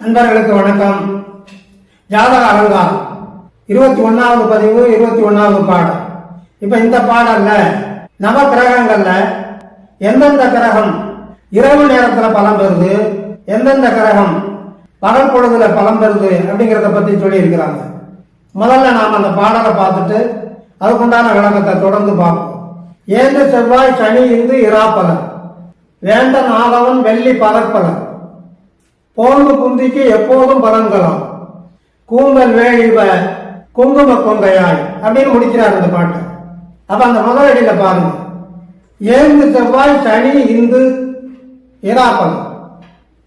நண்பர்களுக்கு வணக்கம். ஜாதக அலங்கா இருபத்தி ஒன்னாவது பதிவு இருபத்தி ஒன்னாவது பாடம். இப்ப இந்த பாடல்ல நவ கிரகங்கள்ல எந்தெந்த கிரகம் இரவு நேரத்துல பலம் பெறுது எந்தெந்த கிரகம் பகல் பொழுதுல பலம் பெறுது அப்படிங்கறத பத்தி சொல்லி இருக்கிறாங்க முதல்ல நாம் அந்த பாடலை பார்த்துட்டு அதுக்குண்டான விளக்கத்தை தொடர்ந்து பார்ப்போம். ஏழு செவ்வாய் சனி இந்து இராப்பலன் வேந்தன் ஆதவன் வெள்ளி பலற்பலன் போந்து குந்திக்கு எப்போதும் பலன்களாம். கூந்தல் வேழிவ குங்கும கொங்கையாய் அப்படின்னு முடிக்கிறார் அந்த பாட்டை. அப்ப அந்த முதலடியில பாருங்க. ஏந்து செவ்வாய் சனி இந்து இராப்பலம்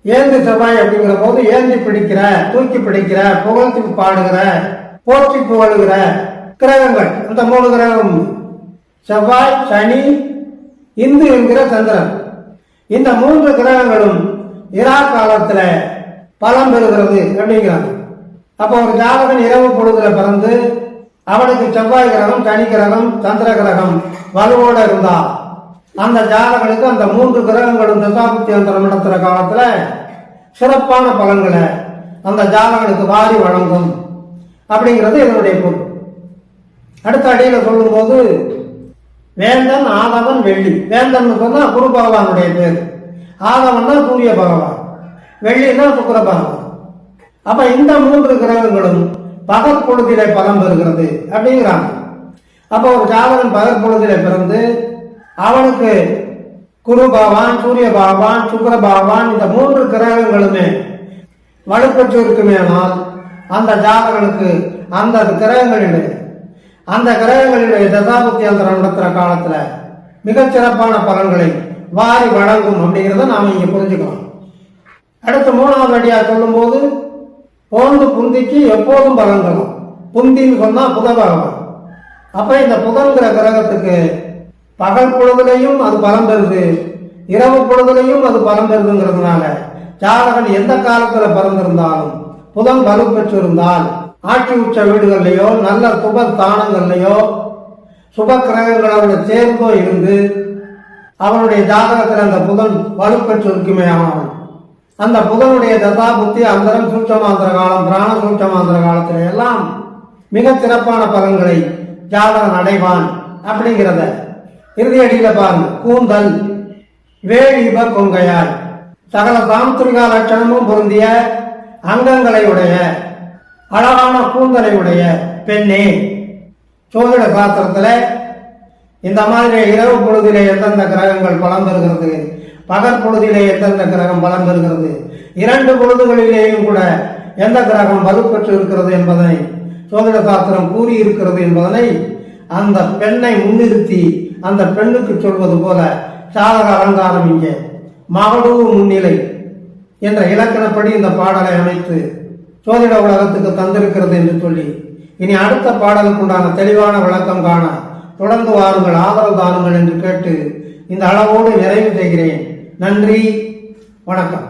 ஏந்து செவ்வாய் அப்படிங்கிற போது ஏந்தி பிடிக்கிற தூக்கி பிடிக்கிற புகழ்த்தி பாடுகிற போற்றி புகழுகிற கிரகங்கள். அந்த மூணு கிரகம் செவ்வாய் சனி இந்து என்கிற சந்திரன். இந்த மூன்று கிரகங்களும் இரா காலத்துல பலம் பெறுகிறது அப்படிங்கிறாங்க அப்போ ஒரு ஜாதகன் இரவு பொழுதுல பிறந்து அவனுக்கு செவ்வாய் கிரகம் சனி கிரகம் சந்திர கிரகம் வலுவோட இருந்தா அந்த ஜாதகனுக்கு அந்த மூன்று கிரகங்களும் தசாபுத்தி அந்தரம் நடத்துற காலத்துல சிறப்பான பலன்களை அந்த ஜாதகனுக்கு வாரி வழங்கும். அப்படிங்கிறது இதனுடைய பொருள். அடுத்த அடியில சொல்லும்போது வேந்தன் ஆதவன் வெள்ளி. வேந்தன் சொன்னா குரு பகவானுடைய பேர். ஆதவன்னா சூரிய பகவான். வெள்ளினா சுக்கர பகவான். அப்ப இந்த மூன்று கிரகங்களும் பகற்பொழுதிலே பலம் பெறுகிறது அப்படிங்கிறாங்க. அப்ப ஒரு ஜாதகன் பகற்பொழுதிலே பிறந்து அவனுக்கு குரு பகவான் சூரிய பகவான் சுக்கர பகவான் இந்த மூன்று கிரகங்களுமே வலுப்பெற்று இருக்குமேனால் அந்த ஜாதகனுக்கு அந்த கிரகங்களிலே அந்த கிரகங்களிலே தசாபுத்தி அந்தரம் நடத்துற காலத்துல மிகச்சிறப்பான பலன்களை வாரி வழங்கும் அப்படிங்கிறத நாம் இங்கே புரிஞ்சுக்கலாம் அடுத்து மூணாவது அடியாக சொல்லும்போது போந்து புந்திக்கு எப்போதும் பலன்களும். புந்தின்னு சொன்னால் புத அப்போ இந்த புதங்கிற கிரகத்துக்கு பகல் பொழுதுலையும் அது பலம் பெறுது. இரவு பொழுதுலையும் அது பலம் பெறுதுங்கிறதுனால ஜாதகன் எந்த காலத்தில் பிறந்திருந்தாலும் புதன் வலு பெற்றிருந்தால் ஆட்சி உச்ச வீடுகள்லையோ நல்ல சுப ஸ்தானங்கள்லையோ சுப கிரகங்களோட சேர்ந்தோ இருந்து அவனுடைய ஜாதகத்தில் அந்த புதன் வலுப்பெற்றிருக்குமே ஆனால் அந்த புதனுடைய தசா புத்தி அந்தரம் சூட்சமாந்திர காலம் பிராண சூட்சமாந்திர காலத்தில் எல்லாம் மிக சிறப்பான பலன்களை ஜாதகன் அடைவான் அப்படிங்கிறத இறுதி அடியில பாருங்க. கூந்தல் வேடிப கொங்கையாய் சகல சாமுத்திரிகா லட்சணமும் பொருந்திய அங்கங்களை உடைய அழகான கூந்தலை உடைய பெண்ணே. சோதிட சாஸ்திரத்துல இந்த மாதிரி இரவு பொழுதிலே எந்தெந்த கிரகங்கள் பலம் பெறுகிறது? பகல் பொழுதிலே எந்தெந்த கிரகம் பலம் பெறுகிறது? இரண்டு பொழுதுகளிலேயும் கூட எந்த கிரகம் வலுப்பெற்று இருக்கிறது என்பதனை சோதிட சாஸ்திரம் கூறியிருக்கிறது என்பதனை அந்த பெண்ணை முன்னிறுத்தி அந்த பெண்ணுக்கு சொல்வது போல சாதக அலங்காரம் இங்கே. மகளூர் முன்னிலை என்ற இலக்கணப்படி இந்த பாடலை அமைத்து சோதிட உலகத்துக்கு தந்திருக்கிறது என்று சொல்லி. இனி அடுத்த பாடலுக்குண்டான தெளிவான விளக்கம் காண தொடர்ந்து வாருங்கள் ஆதரவு தாருங்கள் என்று கேட்டு இந்த அளவோடு நிறைவு செய்கிறேன். நன்றி வணக்கம்.